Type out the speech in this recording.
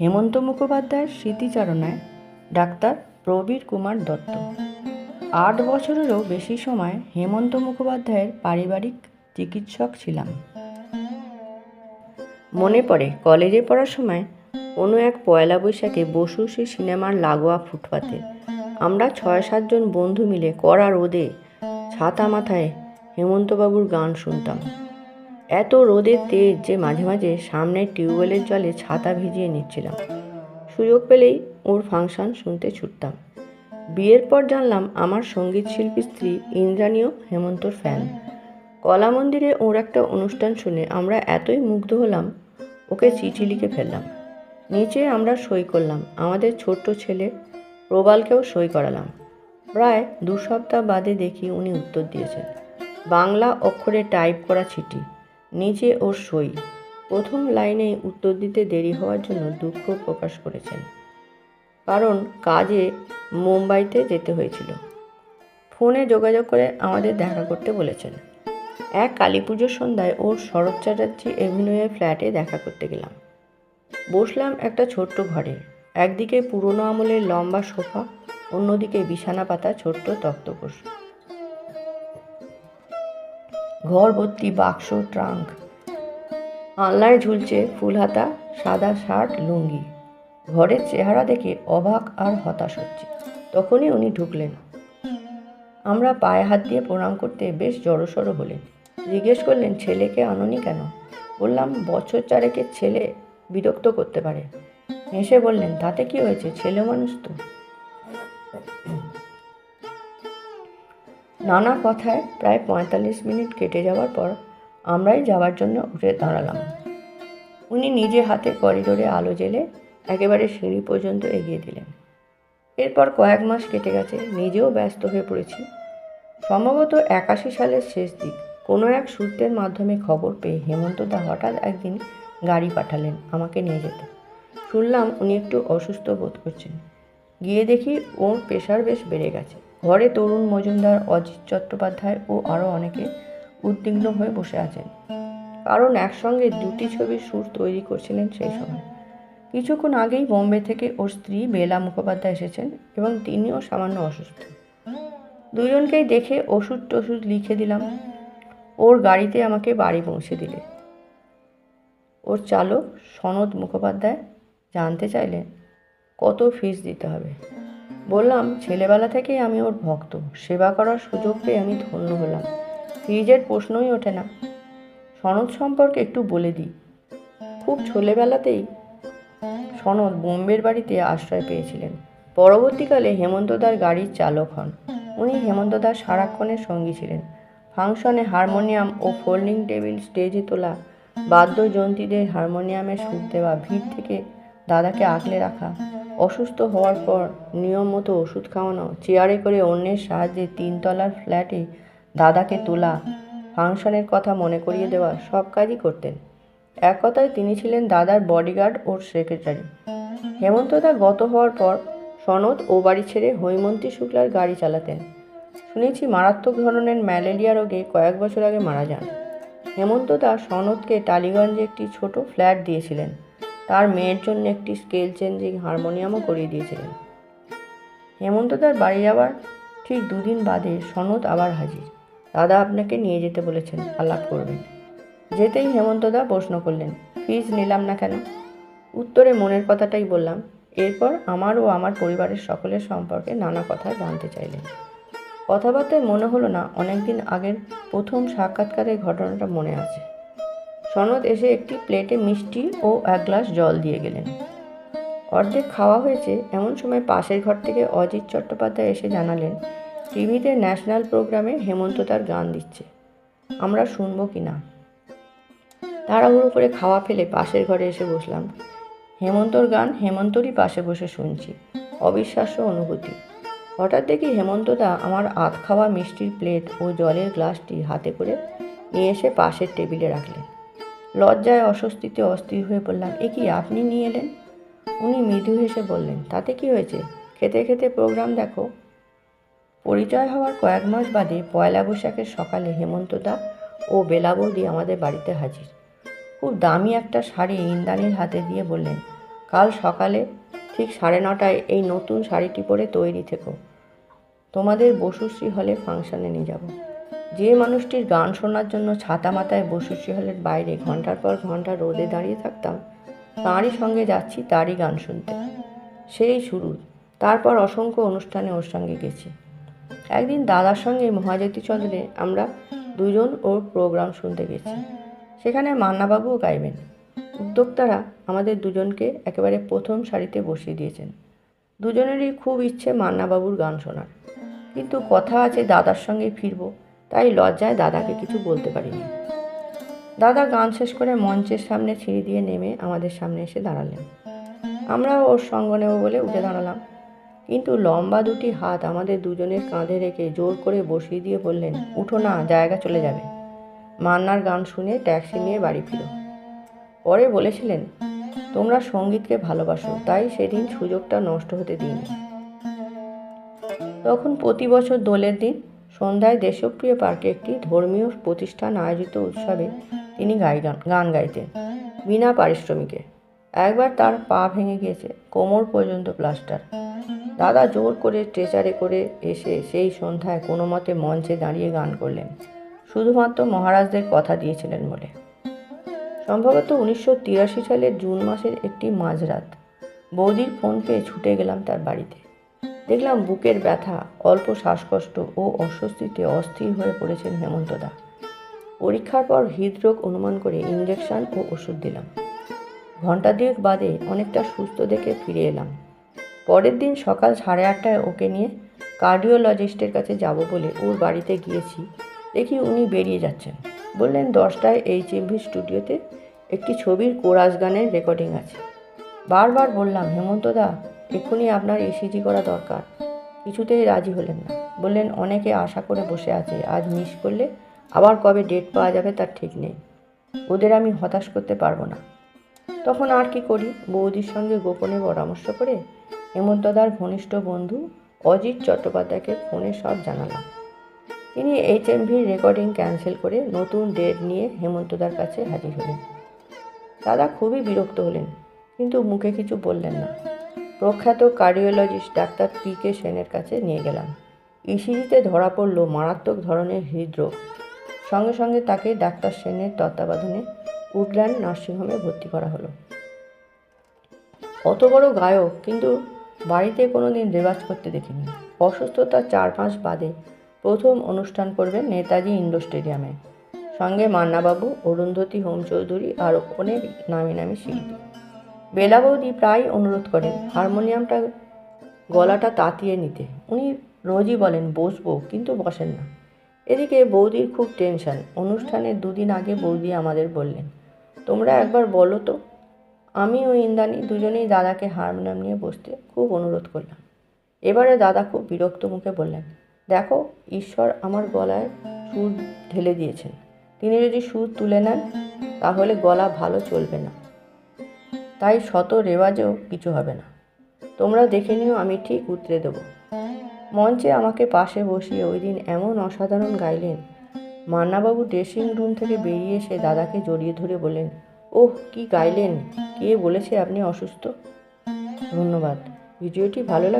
হেমন্ত মুখোপাধ্যায়ের স্মৃতিচারণায় ডাক্তার প্রবীর কুমার দত্ত। আট বছরেরও বেশি সময় হেমন্ত মুখোপাধ্যায়ের পারিবারিক চিকিৎসক ছিলাম। মনে পড়ে, কলেজে পড়ার সময় কোনো এক পয়লা বৈশাখে বসু সে সিনেমার লাগোয়া ফুটপাতে আমরা ছয় সাতজন বন্ধু মিলে কড়া রোদে ছাতা মাথায় হেমন্তবাবুর গান শুনতাম। এত রোদের তেজ যে মাঝে মাঝে সামনে টিউবওয়েলের জলে ছাতা ভিজিয়ে নিচ্ছিলাম। সুযোগ পেলেই ওর ফাংশন শুনতে ছুটতাম। বিয়ের পর জানলাম আমার সংগীত শিল্পী স্ত্রী ইন্দ্রাণীও হেমন্তর ফ্যান কলা মন্দিরে ওর একটা অনুষ্ঠান শুনে আমরা এতই মুগ্ধ হলাম, ওকে চিঠি লিখে ফেললাম। নিচে আমরা সই করলাম, আমাদের ছোট্ট ছেলে প্রবালকেও সই করালাম। প্রায় দু সপ্তাহ বাদে দেখি উনি উত্তর দিয়েছেন। বাংলা অক্ষরে টাইপ করা চিঠি। নিচে ওর সই। প্রথম লাইনে উত্তর দিতে দেরি হওয়ার জন্য দুঃখ প্রকাশ করেছেন। কারণ কাজে মুম্বাইতে যেতে হয়েছিল। ফোনে যোগাযোগ করে আমাদের দেখা করতে বলেছেন। এক কালী পুজোর সন্ধ্যায় ওর শরৎ চ্যাটার্জি এভিনিউয়ের ফ্ল্যাটে দেখা করতে গেলাম। বসলাম একটা ছোট্ট ঘরে। একদিকে পুরনো আমলের লম্বা সোফা, অন্যদিকে বিছানা পাতা ছোট্ট তক্তপোষ ঘর ভর্তি বাক্স, ট্রাঙ্ক। আলনায় ঝুলছে ফুলহাতা, সাদা শার্ট, লুঙ্গি। ঘরের চেহারা দেখে অবাক আর হতাশ হচ্ছে। তখনই উনি ঢুকলেন। আমরা পায়ে হাত দিয়ে প্রণাম করতে বেশ জড়সড়ো হলেন। জিজ্ঞেস করলেন, ছেলেকে আননি কেন? বললাম, বছর চারেকের ছেলে বিরক্ত করতে পারে। হেসে বললেন, তাতে কি হয়েছে? ছেলে মানুষ তো। নানা কথায় প্রায় পঁয়তাল্লিশ মিনিট কেটে যাওয়ার পর আমরাই যাওয়ার জন্য উঠে দাঁড়ালাম। উনি নিজে হাতে করিডোরে আলো জেলে একেবারে সিঁড়ি পর্যন্ত এগিয়ে দিলেন। এরপর কয়েক মাস কেটে গেছে, নিজেও ব্যস্ত হয়ে পড়েছি। সম্ভবত একাশি সালের শেষ দিক, কোনো এক সূত্রের মাধ্যমে খবর পেয়ে হেমন্তদা হঠাৎ একদিন গাড়ি পাঠালেন আমাকে নিয়ে যেতে। শুনলাম উনি একটু অসুস্থ বোধ করছেন। গিয়ে দেখি ওর প্রেশার বেশ বেড়ে গেছে। ঘরে তরুণ মজুমদার অজিত চট্টোপাধ্যায় ও আরও অনেকে উদ্বিগ্ন হয়ে বসে আছেন। কারণ একসঙ্গে দুটি ছবির সুর তৈরি করছিলেন সেই সময়। কিছুক্ষণ আগেই বোম্বে থেকে ওর স্ত্রী বেলা মুখোপাধ্যায় এসেছেন এবং তিনিও সামান্য অসুস্থ। দুজনকেই দেখে ওষুধ টষুধ লিখে দিলাম, ওর গাড়িতে আমাকে বাড়ি পৌঁছে দিলে। ওর চালক সনদ মুখোপাধ্যায় জানতে চাইলেন, কত ফিস দিতে হবে? বললাম, ছেলেবেলা থেকেই আমি ওর ভক্ত। সেবা করার সুযোগ পেয়ে আমি ধন্য হলাম। ফিজের প্রশ্নই ওঠে না। সনদ সম্পর্কে একটু বলে দিই। খুব ছোটবেলাতেই সনদ বোম্বের বাড়িতে আশ্রয় পেয়েছিলেন। পরবর্তীকালে হেমন্তদার গাড়ির চালক হন। উনি হেমন্তদার সারাক্ষণের সঙ্গী ছিলেন। ফাংশনে হারমোনিয়াম ও ফোল্ডিং টেবিল স্টেজে তোলা বাদ্যযন্ত্রীদের হারমোনিয়ামের সুর দেওয়া ভিড় থেকে দাদাকে আগলে রাখা অসুস্থ হওয়ার পর নিয়ম মতো ওষুধ খাওয়ানো, চেয়ারে করে অন্যের সাহায্যে তিনতলার ফ্ল্যাটে দাদাকে তোলা, ফাংশনের কথা মনে করিয়ে দেওয়া, সব কাজই করতেন। এক কথায় তিনি ছিলেন দাদার বডিগার্ড ও সেক্রেটারি হেমন্তদা গত হওয়ার পর সনদ ও বাড়ি ছেড়ে হৈমন্তী শুক্লার গাড়ি চালাতেন। শুনেছি মারাত্মক ধরনের ম্যালেরিয়া রোগে কয়েক বছর আগে মারা যান। হেমন্তদা সনদকে টালিগঞ্জে একটি ছোট ফ্ল্যাট দিয়েছিলেন। তার মেয়ের জন্য একটি স্কেল চেঞ্জিং হারমোনিয়ামও করিয়ে দিয়েছিলেন। হেমন্তদার বাড়ি যাওয়ার ঠিক দুদিন বাদে সনদ আবার হাজির। দাদা আপনাকে নিয়ে যেতে বলেছেন, আলাপ করবেন। যেতেই হেমন্তদা প্রশ্ন করলেন ফিজ নিলাম না কেন? উত্তরে মনের কথাটাই বললাম, এরপর আমার ও আমার পরিবারের সকলের সম্পর্কে নানা কথা জানতে চাইলেন। কথাবার্তায় মনে হলো না, অনেকদিন আগের প্রথম সাক্ষাৎকারের ঘটনাটা মনে আছে। সনদ এসে একটি প্লেটে মিষ্টি ও এক গ্লাস জল দিয়ে গেলেন। অর্ধেক খাওয়া হয়েছে, এমন সময় পাশের ঘর থেকে অজিত চট্টোপাধ্যায় এসে জানালেন, টিভিতে ন্যাশনাল প্রোগ্রামে হেমন্ত তার গান দিচ্ছে। আমরা শুনব কি না? তাড়াহুড়ো করে খাওয়া ফেলে পাশের ঘরে এসে বসলাম। হেমন্তর গান হেমন্তরই পাশে বসে শুনছি, অবিশ্বাস্য অনুভূতি। হঠাৎ দেখি হেমন্তদা আমার আধ খাওয়া মিষ্টির প্লেট ও জলের গ্লাসটি হাতে করে নিয়ে এসে পাশের টেবিলে রাখলেন। লজ্জায় অস্বস্তিতে অস্থির হয়ে বললাম এ কি আপনি নিয়ে এলেন? উনি মৃদু হেসে বললেন, তাতে কি হয়েছে? খেতে খেতে প্রোগ্রাম দেখো। পরিচয় হওয়ার কয়েক মাস বাদে পয়লা বৈশাখের সকালে হেমন্তদা ও বেলা বৌদি আমাদের বাড়িতে হাজির। খুব দামি একটা শাড়ি ইন্দ্রাণীর হাতে দিয়ে বললেন, কাল সকালে ঠিক সাড়ে নটায় এই নতুন শাড়িটি পরে তৈরি থেকো। তোমাদের বসুশ্রী হলে ফাংশানে নিয়ে যাব। যে মানুষটির গান শোনার জন্য ছাতা মাথায় বসুশ্রী হলের বাইরে ঘণ্টার পর ঘণ্টা রোদে দাঁড়িয়ে থাকতাম, তাঁরই সঙ্গে যাচ্ছি, তারই গান শুনতে। সেই শুরু। তারপর অসংখ্য অনুষ্ঠানে ওর সঙ্গে গেছি। একদিন দাদার সঙ্গে মহাজ্যোতি চন্দ্রে আমরা দুজন ওর প্রোগ্রাম শুনতে গেছি। সেখানে মান্নাবাবুও গাইবেন। উদ্যোক্তারা আমাদের দুজনকে একেবারে প্রথম সারিতে বসিয়ে দিয়েছেন। দুজনেরই খুব ইচ্ছে মান্নাবাবুর গান শোনার। কিন্তু কথা আছে দাদার সঙ্গে ফিরবো। তাই লজ্জায় দাদাকে কিছু বলতে পারিনি। দাদা গান শেষ করে মঞ্চের সামনে সিঁড়ি দিয়ে নেমে আমাদের সামনে এসে দাঁড়ালেন। আমরাও ওর সঙ্গ নেব বলে উঠে দাঁড়ালাম। কিন্তু লম্বা দুটি হাত আমাদের দুজনের কাঁধে রেখে জোর করে বসিয়ে দিয়ে বললেন, উঠো না, জায়গা চলে যাবে। মান্নার গান শুনে ট্যাক্সি নিয়ে বাড়ি ফিরো। পরে বলেছিলেন, তোমরা সঙ্গীতকে ভালোবাসো, তাই সেদিন সুযোগটা নষ্ট হতে দিন তখন প্রতি বছর দোলের দিন সন্ধ্যায় দেশপ্রিয় পার্কে একটি ধর্মীয় প্রতিষ্ঠান আয়োজিত উৎসবে তিনি গাই গান গাইতেন, বিনা পারিশ্রমিকে। একবার তার পা ভেঙে গিয়েছে কোমর পর্যন্ত প্লাস্টার। দাদা জোর করে স্ট্রেচারে করে এসে সেই সন্ধ্যায় কোনো মতে মঞ্চে দাঁড়িয়ে গান করলেন। শুধুমাত্র মহারাজদের কথা দিয়েছিলেন বলে। সম্ভবত উনিশশো তিরাশি সালের জুন মাসের একটি মাঝরাত। বৌদির ফোন পেয়ে ছুটে গেলাম তার বাড়িতে। দেখলাম বুকের ব্যথা, অল্প শ্বাসকষ্ট ও অস্বস্তিতে অস্থির হয়ে পড়েছেন হেমন্তদা। পরীক্ষার পর হৃদরোগ অনুমান করে ইঞ্জেকশন ও ওষুধ দিলাম। ঘণ্টা দুয়েক বাদে অনেকটা সুস্থ দেখে ফিরে এলাম। পরের দিন সকাল সাড়ে আটটায় ওকে নিয়ে কার্ডিওলজিস্টের কাছে যাব বলে ওর বাড়িতে গিয়েছি, দেখি উনি বেরিয়ে যাচ্ছেন। বললেন, দশটায় এইচ এমভি স্টুডিওতে একটি ছবির কোরাস গানের রেকর্ডিং আছে। বারবার বললাম, হেমন্তদা এক্ষুনি আপনার এসিজি করা দরকার। কিছুতেই রাজি হলেন না। বললেন, অনেকে আশা করে বসে আছে, আজ মিস করলে আবার কবে ডেট পাওয়া যাবে তার ঠিক নেই। ওদের আমি হতাশ করতে পারব না। তখন আর কি করি? বৌদির সঙ্গে গোপনে পরামর্শ করে হেমন্তদার ঘনিষ্ঠ বন্ধু অজিত চট্টোপাধ্যায়কে ফোনে সব জানালাম। তিনি এইচ এইচএমভির রেকর্ডিং ক্যান্সেল করে নতুন ডেট নিয়ে হেমন্তদার কাছে হাজির হলেন। দাদা খুবই বিরক্ত হলেন, কিন্তু মুখে কিছু বললেন না। প্রখ্যাত কার্ডিওলজিস্ট ডাক্তার পি কে সেনের কাছে নিয়ে গেলাম। ইসিজিতে ধরা পড়ল মারাত্মক ধরনের হৃদরোগ। সঙ্গে সঙ্গে তাকে ডাক্তার সেনের তত্ত্বাবধানে উডল্যান্ড নার্সিংহোমে ভর্তি করা হলো। অত বড় গায়ক, কিন্তু বাড়িতে কোনো দিন রেওয়াজ করতে দেখিনি। অসুস্থতার চার মাস বাদে প্রথম অনুষ্ঠান করবেন নেতাজি ইন্ডোর স্টেডিয়ামে। সঙ্গে মান্নাবাবু, অরুন্ধতী হোম চৌধুরী আর অনেক নামি নামি শিল্পী। বেলা বৌদি প্রায় অনুরোধ করেন হারমোনিয়ামটা, গলাটা তাতিয়ে নিতে। উনি রোজই বলেন, বসবো। কিন্তু বসেন না। এদিকে বৌদির খুব টেনশন। অনুষ্ঠানের দুদিন আগে বৌদি আমাদের বললেন, তোমরা একবার বলো তো। আমি ও ইন্দানি দুজনেই দাদাকে হারমোনিয়াম নিয়ে বসতে খুব অনুরোধ করলাম। এবারে দাদা খুব বিরক্ত মুখে বললেন, দেখো, ঈশ্বর আমার গলায় সুর ঢেলে দিয়েছেন। তিনি যদি সুর তুলে নেন, তাহলে গলা ভালো চলবে না। তাই শত রেওয়াজেও কিছু হবে না। তোমরা দেখে নিও, আমি ঠিক উতরে দেবো। মঞ্চে আমাকে পাশে বসিয়ে ওই দিন এমন অসাধারণ গাইলেন। মান্নাবাবু ড্রেসিং রুম থেকে বেরিয়ে এসে দাদাকে জড়িয়ে ধরে বললেন, ওহ, কি গাইলেন? কে বলেছে আপনি অসুস্থ? ধন্যবাদ। ভিডিওটি ভালো লাগে